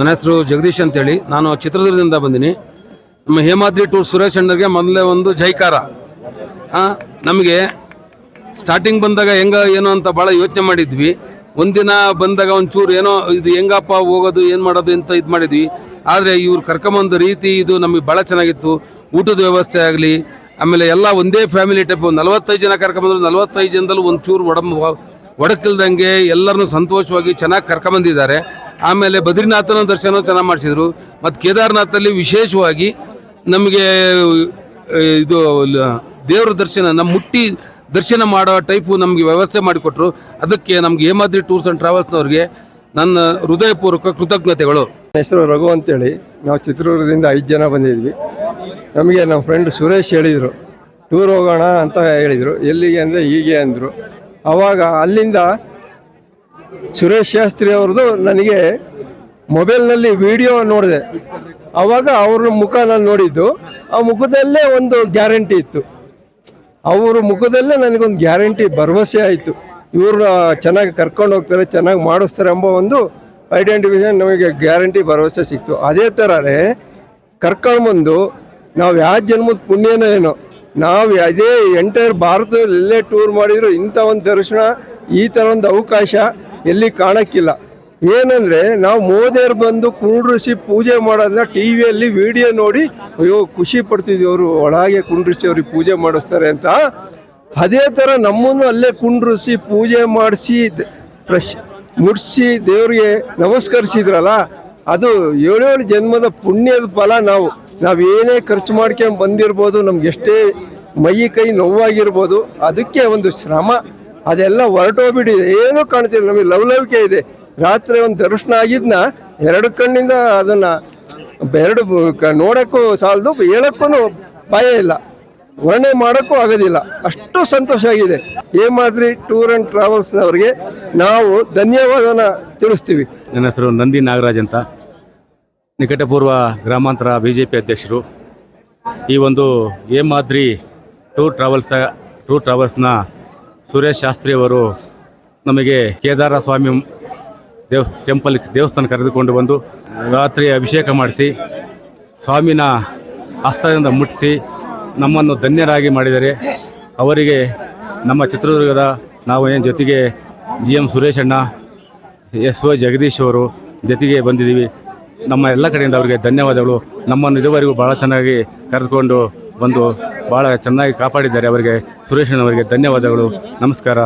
ನನ್ನ ಹೆಸರು ಜಗದೀಶ್ ಅಂತೇಳಿ. ನಾನು ಚಿತ್ರದುರ್ಗದಿಂದ ಬಂದಿನಿ. ನಮ್ಮ ಹೇಮಾದ್ರಿ ಟೂರ್ ಸುರೇಶ್ ಅಣ್ಣರಿಗೆ ಮೊದಲೇ ಒಂದು ಜೈಕಾರ. ನಮಗೆ ಸ್ಟಾರ್ಟಿಂಗ್ ಬಂದಾಗ ಹೆಂಗ, ಏನೋ ಅಂತ ಭಾಳ ಯೋಚನೆ ಮಾಡಿದ್ವಿ. ಒಂದಿನ ಬಂದಾಗ ಒಂಚೂರು ಏನೋ ಇದು ಹೆಂಗಪ್ಪ ಹೋಗೋದು, ಏನು ಮಾಡೋದು ಅಂತ ಇದು ಮಾಡಿದ್ವಿ. ಆದರೆ ಇವ್ರು ಕರ್ಕೊಂಬಂದ ರೀತಿ ಇದು ನಮಗೆ ಭಾಳ ಚೆನ್ನಾಗಿತ್ತು. ಊಟದ ವ್ಯವಸ್ಥೆ ಆಗಲಿ, ಆಮೇಲೆ ಎಲ್ಲ ಒಂದೇ ಫ್ಯಾಮಿಲಿ ಟೈಪ್ ನಲವತ್ತೈದು ಜನ ಕರ್ಕೊಂಬಂದ್ರು. ನಲವತ್ತೈದು ಜನದಲ್ಲಿ ಒಂಚೂರು ಒಡಂಬ, ಒಡಕಿಲ್ದಂಗೆ ಎಲ್ಲರನ್ನೂ ಸಂತೋಷವಾಗಿ ಚೆನ್ನಾಗಿ ಕರ್ಕೊಂಬಂದಿದ್ದಾರೆ. ಆಮೇಲೆ ಬದ್ರಿನಾಥನ ದರ್ಶನ ಚೆನ್ನಾಗಿ ಮಾಡಿಸಿದ್ರು. ಮತ್ತು ಕೇದಾರ್ನಾಥಲ್ಲಿ ವಿಶೇಷವಾಗಿ ನಮಗೆ ಇದು ದೇವರ ದರ್ಶನ ನಮ್ಮ ಮುಟ್ಟಿ ದರ್ಶನ ಮಾಡೋ ಟೈಪು ನಮಗೆ ವ್ಯವಸ್ಥೆ ಮಾಡಿಕೊಟ್ರು. ಅದಕ್ಕೆ ನಮ್ಗೆ ಹೇಮಾದ್ರಿ ಟೂರ್ಸ್ ಆ್ಯಂಡ್ ಟ್ರಾವೆಲ್ಸ್ನವ್ರಿಗೆ ನನ್ನ ಹೃದಯಪೂರ್ವಕ ಕೃತಜ್ಞತೆಗಳು. ಹೆಸರು ರಘು ಅಂತೇಳಿ. ನಾವು ಚಿತ್ರದುರ್ಗದಿಂದ ಐದು ಜನ ಬಂದಿದ್ವಿ. ನಮಗೆ ನಮ್ಮ ಫ್ರೆಂಡ್ ಸುರೇಶ್ ಹೇಳಿದರು, ಟೂರ್ ಹೋಗೋಣ ಅಂತ ಹೇಳಿದರು. ಎಲ್ಲಿಗೆ ಅಂದರೆ ಹೀಗೆ ಅಂದರು. ಅವಾಗ ಅಲ್ಲಿಂದ ಸುರೇಶ್ ಶಾಸ್ತ್ರಿ ಅವ್ರದ್ದು ನನಗೆ ಮೊಬೈಲ್ನಲ್ಲಿ ವಿಡಿಯೋ ನೋಡಿದೆ. ಆವಾಗ ಅವ್ರ ಮುಖ ನಾನು ನೋಡಿದ್ದು. ಆ ಮುಖದಲ್ಲೇ ಒಂದು ಗ್ಯಾರಂಟಿ ಇತ್ತು. ಅವ್ರ ಮುಖದಲ್ಲೇ ನನಗೊಂದು ಗ್ಯಾರಂಟಿ ಭರವಸೆ ಆಯಿತು. ಇವ್ರನ್ನ ಚೆನ್ನಾಗಿ ಕರ್ಕೊಂಡು ಹೋಗ್ತಾರೆ, ಚೆನ್ನಾಗಿ ಮಾಡಿಸ್ತಾರೆ ಎಂಬ ಒಂದು ಐಡೆಂಟಿಫಿಕೇಶನ್ ನಮಗೆ ಗ್ಯಾರಂಟಿ ಭರವಸೆ ಸಿಕ್ತು. ಅದೇ ಥರನೇ ಕರ್ಕೊಂಡ್ಬಂದು ನಾವು ಯಾವ ಜನ್ಮದ ಪುಣ್ಯನೋ ಏನೋ, ನಾವು ಅದೇ ಎಂಟೈರ್ ಭಾರತದಲ್ಲಿ ಟೂರ್ ಮಾಡಿದ್ರು ಇಂಥ ಒಂದು ದರ್ಶನ, ಈ ಥರ ಒಂದು ಅವಕಾಶ. ಎಲ್ಲಿ ಕಾಣಕ್ಕಿಲ್ಲ. ಏನಂದ್ರೆ ನಾವು ಮೋದಿಯರು ಬಂದು ಕುಂಡ್ರಿಸಿ ಪೂಜೆ ಮಾಡೋದನ್ನ ಟಿ ವಿಯಲ್ಲಿ ವಿಡಿಯೋ ನೋಡಿ, ಅಯ್ಯೋ, ಖುಷಿ ಪಡ್ತಿದ್ವಿ ಅವರು, ಒಳಗೆ ಕುಂಡ್ರಿಸಿ ಅವ್ರಿಗೆ ಪೂಜೆ ಮಾಡಿಸ್ತಾರೆ ಅಂತ. ಅದೇ ಥರ ನಮ್ಮನ್ನು ಅಲ್ಲೇ ಕುಂಡ್ರಿಸಿ ಪೂಜೆ ಮಾಡಿಸಿ, ಪ್ರಶ್ ಮುಡ್ಸಿ ದೇವ್ರಿಗೆ ನಮಸ್ಕರಿಸಿದ್ರಲ್ಲ, ಅದು ಏಳೇಳು ಜನ್ಮದ ಪುಣ್ಯದ ಫಲ ನಾವು. ನಾವೇನೇ ಖರ್ಚು ಮಾಡ್ಕೊಂಡು ಬಂದಿರ್ಬೋದು, ನಮ್ಗೆ ಎಷ್ಟೇ ಮೈ ಕೈ ನೋವಾಗಿರ್ಬೋದು, ಅದಕ್ಕೆ ಒಂದು ಶ್ರಮ. ಅದೆಲ್ಲ ಹೊರಟೋಗ್ಬಿಟ್ಟಿದೆ ಏನೂ ಕಾಣಿಸಿಲ್ಲ ನಮಗೆ ಲವಲವಿಕೆ ಇದೆ. ರಾತ್ರಿ ಒಂದು ದರ್ಶನ ಆಗಿದ್ನ, ಎರಡು ಕಣ್ಣಿಂದ ಅದನ್ನ ಎರಡು ನೋಡಕ್ಕೂ ಸಾಲದು, ಹೇಳಕ್ಕೂ ಭಯ ಇಲ್ಲ. ವರ್ಣೆ ಮಾಡೋಕ್ಕೂ ಆಗೋದಿಲ್ಲ. ಅಷ್ಟು ಸಂತೋಷ ಆಗಿದೆ. ಏಮಾದ್ರಿ ಟೂರ್ ಆ್ಯಂಡ್ ಟ್ರಾವೆಲ್ಸ್ನವ್ರಿಗೆ ನಾವು ಧನ್ಯವಾದನ ತಿಳಿಸ್ತೀವಿ. ನನ್ನ ಹೆಸರು ನಂದಿ ನಾಗರಾಜ್ ಅಂತ. ನಿಕಟಪೂರ್ವ ಗ್ರಾಮಾಂತರ ಬಿ ಜೆ ಪಿ ಅಧ್ಯಕ್ಷರು. ಈ ಒಂದು ಏಮಾದ್ರಿ ಟೂರ್ ಟ್ರಾವೆಲ್ಸ್ ಟೂರ್ ಟ್ರಾವೆಲ್ಸ್ನ ಸುರೇಶ್ ಶಾಸ್ತ್ರಿ ಅವರು ನಮಗೆ ಕೇದಾರ ಸ್ವಾಮಿ ದೇವ್ ಟೆಂಪಲ್ ದೇವಸ್ಥಾನ ಕರೆದುಕೊಂಡು ಬಂದು ರಾತ್ರಿ ಅಭಿಷೇಕ ಮಾಡಿಸಿ, ಸ್ವಾಮಿನ ಹಸ್ತದಿಂದ ಮುಟ್ಟಿಸಿ, ನಮ್ಮನ್ನು ಧನ್ಯರಾಗಿ ಮಾಡಿದರೆ ಅವರಿಗೆ ನಮ್ಮ ಚಿತ್ರದುರ್ಗದ ನಾವು ಏನು ಜೊತೆಗೆ ಜಿ ಎಂ ಸುರೇಶ್ ಅಣ್ಣ ಎಸ್ ಒ ಜಗದೀಶ್ ಅವರು ಜೊತೆಗೆ ಬಂದಿದ್ದೀವಿ. ನಮ್ಮ ಎಲ್ಲ ಕಡೆಯಿಂದ ಅವರಿಗೆ ಧನ್ಯವಾದಗಳು. ನಮ್ಮನ್ನು ಇದುವರೆಗೂ ಭಾಳ ಚೆನ್ನಾಗಿ ಕರೆದುಕೊಂಡು ಬಂದು ಭಾಳ ಚೆನ್ನಾಗಿ ಕಾಪಾಡಿದ್ದಾರೆ. ಅವರಿಗೆ ಸುರೇಶನವರಿಗೆ ಧನ್ಯವಾದಗಳು. ನಮಸ್ಕಾರ.